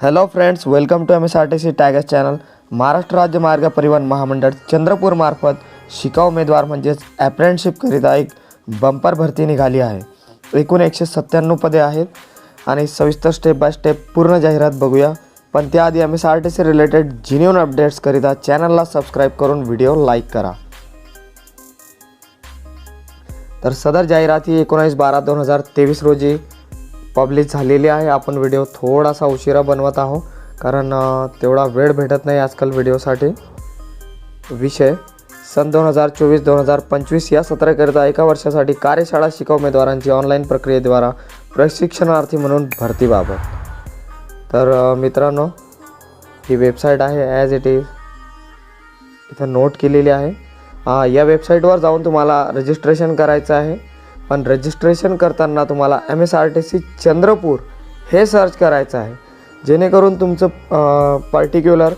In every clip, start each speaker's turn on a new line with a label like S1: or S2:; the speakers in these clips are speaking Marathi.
S1: Hello friends welcome to M S R T C tigers channel Maharashtra राज्य मार्ग परिवहन महामंडळ चंद्रपूरमार्फत शिकाऊ उमेदवार म्हणजेच ॲप्रेंटशिपकरिता एक बंपर भरती निघाली आहे. एकूण एकशे सत्त्याण्णव पदे आहेत आणि सविस्तर स्टेप बाय स्टेप पूर्ण जाहिरात बघूया. पण त्याआधी M S R T C related genuine अपडेट्सकरिता चॅनलला सबस्क्राईब करून व्हिडिओ लाईक करा. तर सदर जाहिरात ही एकोणावीस बारा दोन हजार तेवीस रोजी पब्लिश झालेली आहे. आपण व्हिडिओ थोडासा उशिरा बनवत आहोत. कारण तेवढा वेळ भेटत नाही आजकाल व्हिडिओसाठी विषय सन दोन हजार चोवीस दोन हजार पंचवीस या सत्राकरिता एका वर्षासाठी कार्यशाळा शिकाऊ उमेदवारांची ऑनलाईन प्रक्रियेद्वारा प्रशिक्षणार्थी म्हणून भरतीबाबत तर मित्रांनो ही वेबसाईट आहे ॲज इट इज इथं नोट केलेली आहे. या वेबसाईटवर जाऊन तुम्हाला रजिस्ट्रेशन करायचं आहे. पण रजिस्ट्रेशन करताना तुम्हाला M S R T C Chandrapur हे सर्च करायचं आहे. जेणेकरून तुमचं पर्टिक्युलर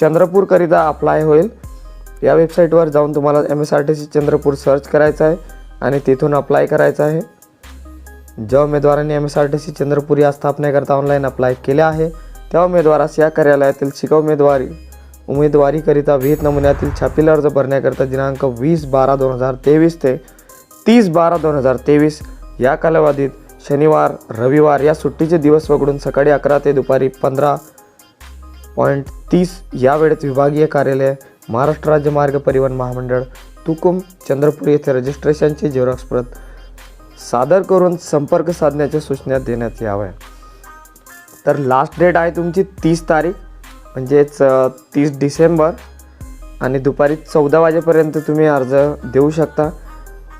S1: चंद्रपूरकरिता अप्लाय होईल. या वेबसाईटवर जाऊन तुम्हाला M S R T C Chandrapur search करायचं आहे आणि तिथून अप्लाय करायचं आहे. ज्या उमेदवारांनी M S R T C Chandrapur या स्थापनेकरता ऑनलाईन अप्लाय केले आहे त्या उमेदवारास या कार्यालयातील शिका उमेदवारी उमेदवारीकरिता विहित नमुन्यातील छापील अर्ज भरण्याकरिता दिनांक वीस बारा दोन हजार तेवीस ते तीस बारा दोन हजार तेवीस या कालावधीत शनिवार रविवार या सुट्टीचे दिवस वगळून सकाळी अकरा ते दुपारी पंधरा पॉईंट तीस या वेळेत विभागीय कार्यालय महाराष्ट्र राज्य मार्ग परिवहन महामंडळ तुकुम चंद्रपूर येथे रजिस्ट्रेशनची झेरॉक्स प्रत सादर करून संपर्क साधण्याच्या सूचना देण्यात याव्या तर लास्ट डेट आहे तुमची तीस तारीख म्हणजेच तीस डिसेंबर आणि दुपारी चौदा वाजेपर्यंत तुम्ही अर्ज देऊ शकता.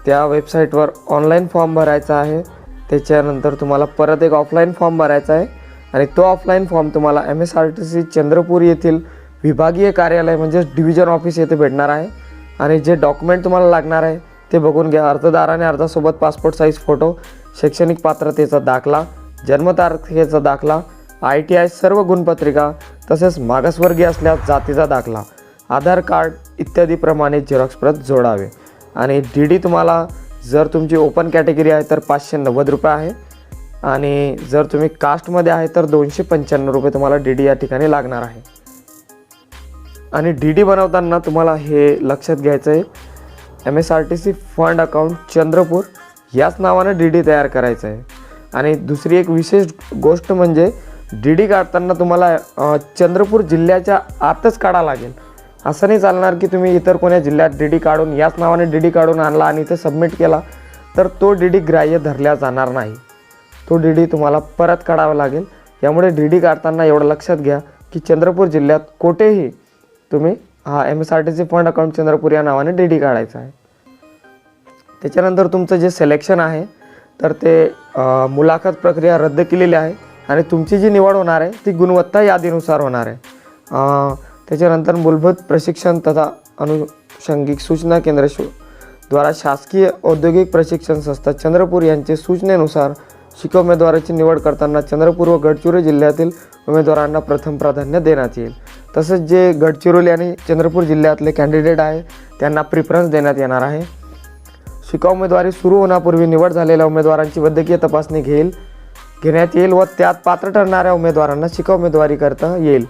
S1: त्या वेबसाईटवर ऑनलाईन फॉर्म भरायचा आहे. त्याच्यानंतर तुम्हाला परत एक ऑफलाईन फॉर्म भरायचा आहे. आणि तो ऑफलाईन फॉर्म तुम्हाला M S R T C Chandrapur येथील विभागीय कार्यालय म्हणजेच डिव्हिजन ऑफिस येथे भेटणार आहे. आणि जे डॉक्युमेंट तुम्हाला लागणार आहे ते बघून घ्या. अर्जदाराने अर्जासोबत पासपोर्ट साईज फोटो शैक्षणिक पात्रतेचा दाखला जन्मतारखेचा दाखला आय टी आय सर्व गुणपत्रिका तसेच मागासवर्गीय असल्यास जातीचा दाखला आधार कार्ड इत्यादीप्रमाणे झेरॉक्स प्रत जोडावे. आणि डी डी तुम्हाला जर तुमची ओपन कॅटेगरी आहे तर पाचशे नव्वद रुपये आहे. आणि जर तुम्ही कास्टमध्ये आहे तर दोनशे पंच्याण्णव रुपये तुम्हाला डी डी या ठिकाणी लागणार आहे. आणि डी डी बनवताना तुम्हाला हे लक्षात घ्यायचं आहे M S R T C fund account Chandrapur याच नावानं डी डी तयार करायचं आहे आणि दुसरी एक विशेष गोष्ट म्हणजे डी डी काढताना तुम्हाला चंद्रपूर जिल्ह्याच्या आतच काढा लागेल. असं नाही चालणार की तुम्ही इतर कोण्या जिल्ह्यात डी डी काढून याच नावाने डी डी काढून आणला आणि इथे सबमिट केला तर तो डी डी ग्राह्य धरल्या जाणार नाही. तो डी डी तुम्हाला परत काढावा लागेल. यामुळे डी डी काढताना एवढं लक्षात घ्या की चंद्रपूर जिल्ह्यात कोठेही तुम्ही हा M S R T C fund account Chandrapur या नावाने डी डी काढायचं आहे. त्याच्यानंतर तुमचं जे सिलेक्शन आहे तर ते मुलाखत प्रक्रिया रद्द केलेली आहे आणि तुमची जी निवड होणार आहे ती गुणवत्ता यादीनुसार होणार आहे. त्याच्यानंतर मूलभूत प्रशिक्षण तथा अनुषंगिक सूचना केंद्र शो द्वारा शासकीय औद्योगिक प्रशिक्षण संस्था चंद्रपूर यांचे सूचनेनुसार शिका उमेदवाराची निवड करताना चंद्रपूर व गडचिरोली जिल्ह्यातील उमेदवारांना प्रथम प्राधान्य देण्यात येईल. तसंच जे गडचिरोली आणि चंद्रपूर जिल्ह्यातले कॅन्डिडेट आहे त्यांना प्रिफरन्स देण्यात येणार आहे. शिका उमेदवारी सुरू होण्यापूर्वी निवड झालेल्या उमेदवारांची वैद्यकीय तपासणी घेईल घेण्यात येईल व त्यात पात्र ठरणाऱ्या उमेदवारांना शिका उमेदवारी करता येईल.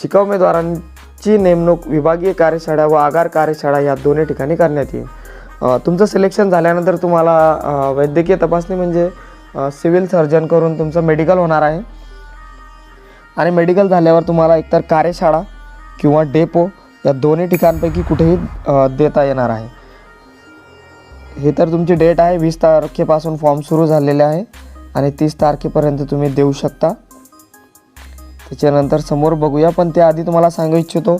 S1: शिका उमेदवारांची नेमणूक विभागीय कार्यशाळा व आगार कार्यशाळा या दोन्ही ठिकाणी करण्यात येईल. तुमचं सिलेक्शन झाल्यानंतर तुम्हाला वैद्यकीय तपासणी म्हणजे सिव्हिल सर्जन करून तुमचं मेडिकल होणार आहे. आणि मेडिकल झाल्यावर तुम्हाला एकतर कार्यशाळा किंवा डेपो या दोन्ही ठिकाणपैकी कुठेही देता येणार आहे. हे तर तुमची डेट आहे. वीस तारखेपासून फॉर्म सुरू झालेले आहे. आणि तीस तारखेपर्यंत तुम्ही देऊ शकता. त्याच्यानंतर समोर बघूया पण त्याआधी तुम्हाला सांगू इच्छितो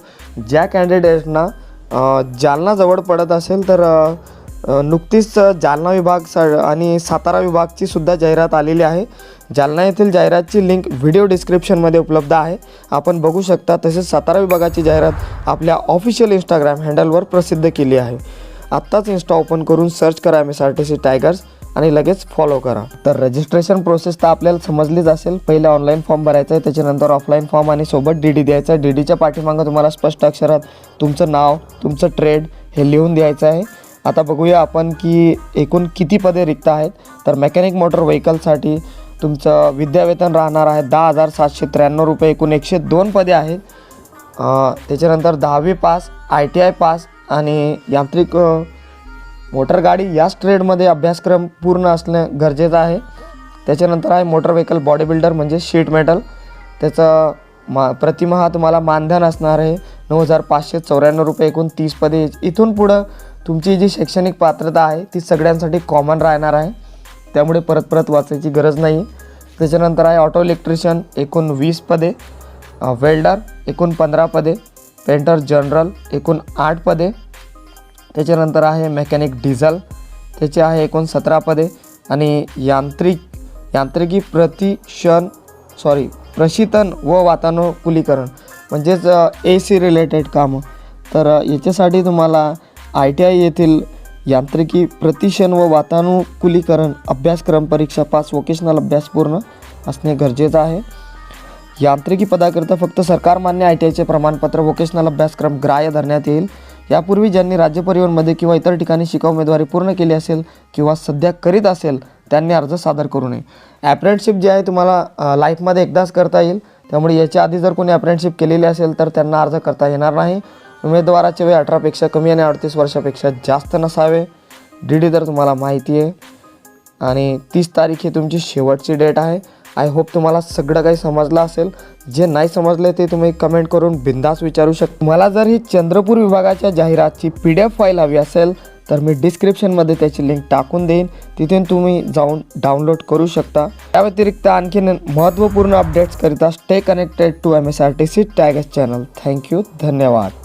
S1: ज्या कॅन्डिडेटना जालना जवळ पडत असेल तर नुकतीच जालना विभाग स आणि सातारा विभागची सुद्धा जाहिरात आलेली आहे. जालना येथील जाहिरातची लिंक व्हिडिओ डिस्क्रिप्शनमध्ये उपलब्ध आहे. आपण बघू शकता तसेच सातारा विभागाची जाहिरात आपल्या ऑफिशियल इंस्टाग्राम हँडलवर प्रसिद्ध केली आहे. आत्ताच इन्स्टा ओपन करून सर्च करा M S R T C tigers. आणि लगेच फॉलो करा. तर रजिस्ट्रेशन प्रोसेस तर आपल्याला समजलीच असेल. पहिले ऑनलाईन फॉर्म भरायचा आहे त्याच्यानंतर ऑफलाईन फॉर्म आणि सोबत डी डी द्यायचा आहे. डी डीच्या पाठीमागं तुम्हाला स्पष्ट अक्षरात तुमचं नाव तुमचं ट्रेड हे लिहून द्यायचं आहे. आता बघूया आपण की एकूण किती पदे रिक्त आहेत. तर मेकॅनिक मोटर व्हेकलसाठी तुमचं विद्यावेतन राहणार आहे दहा हजार सातशे त्र्याण्णव रुपये. एकूण एकशे दोन पदे आहेत. त्याच्यानंतर दहावी pass I T I pass आणि यांत्रिक मोटर गाडी याच ट्रेडमध्ये अभ्यासक्रम पूर्ण असणं गरजेचं आहे. त्याच्यानंतर आहे मोटर व्हेकल बॉडी बिल्डर म्हणजे शीट मेटल. त्याचं मा प्रतिमहा तुम्हाला मानधन असणार आहे नऊ हजार पाचशे चौऱ्याण्णव रुपये एकूण तीस पदे. इथून पुढं तुमची जी शैक्षणिक पात्रता आहे ती सगळ्यांसाठी कॉमन राहणार आहे. त्यामुळे परत परत वाचायची गरज नाही. त्याच्यानंतर आहे ऑटो इलेक्ट्रिशियन एकूण वीस पदे. वेल्डर एकूण पंधरा पदे. पेंटर जनरल एकूण आठ पदे. त्याच्यानंतर आहे मेकॅनिक डिझल त्याचे आहे एकूण सतरा पदे. आणि यांत्रिक यांत्रिकी प्रतिशन सॉरी प्रशितन व वातानुकूलीकरण म्हणजेच ए सी रिलेटेड कामं. तर याच्यासाठी तुम्हाला आय टी आय येथील यांत्रिकी प्रतिशन व वातानुकूलीकरण अभ्यासक्रम परीक्षा पास वोकेशनल अभ्यास पूर्ण असणे गरजेचं आहे. यांत्रिकी पदाकरिता फक्त सरकारमान्य आय टी आयचे प्रमाणपत्र वोकेशनल अभ्यासक्रम ग्राह्य धरण्यात येईल. यापूर्वी ज्यांनी राज्य परिवहनमध्ये किंवा इतर ठिकाणी शिका उमेदवारी पूर्ण केली असेल किंवा सध्या करीत असेल त्यांनी अर्ज सादर करू नये. ॲप्रेंटशिप जे आहे तुम्हाला लाईफमध्ये एकदाच करता येईल. त्यामुळे याच्या आधी जर कोणी ॲप्रेंटशिप केलेली असेल तर त्यांना अर्ज करता येणार नाही. उमेदवाराचे वय अठरापेक्षा कमी आणि अडतीस वर्षापेक्षा जास्त नसावे. डी डी तर तुम्हाला माहिती आहे. आणि तीस तारीख ही तुमची शेवटची डेट आहे. आय होप तुम्हाला सगळं काही समजलं असेल. जे नाही समजले ते तुम्ही कमेंट करून बिंदास विचारू शकता. मला जर ही चंद्रपूर विभागाच्या जाहिरातची पी डी एफ फाईल हवी असेल तर मी डिस्क्रिप्शनमध्ये त्याची लिंक टाकून देईन. तिथून तुम्ही जाऊन डाउनलोड करू शकता. त्या व्यतिरिक्त आणखीन महत्त्वपूर्ण अपडेट्सकरिता stay connected to M S R T C tigers channel thank you धन्यवाद.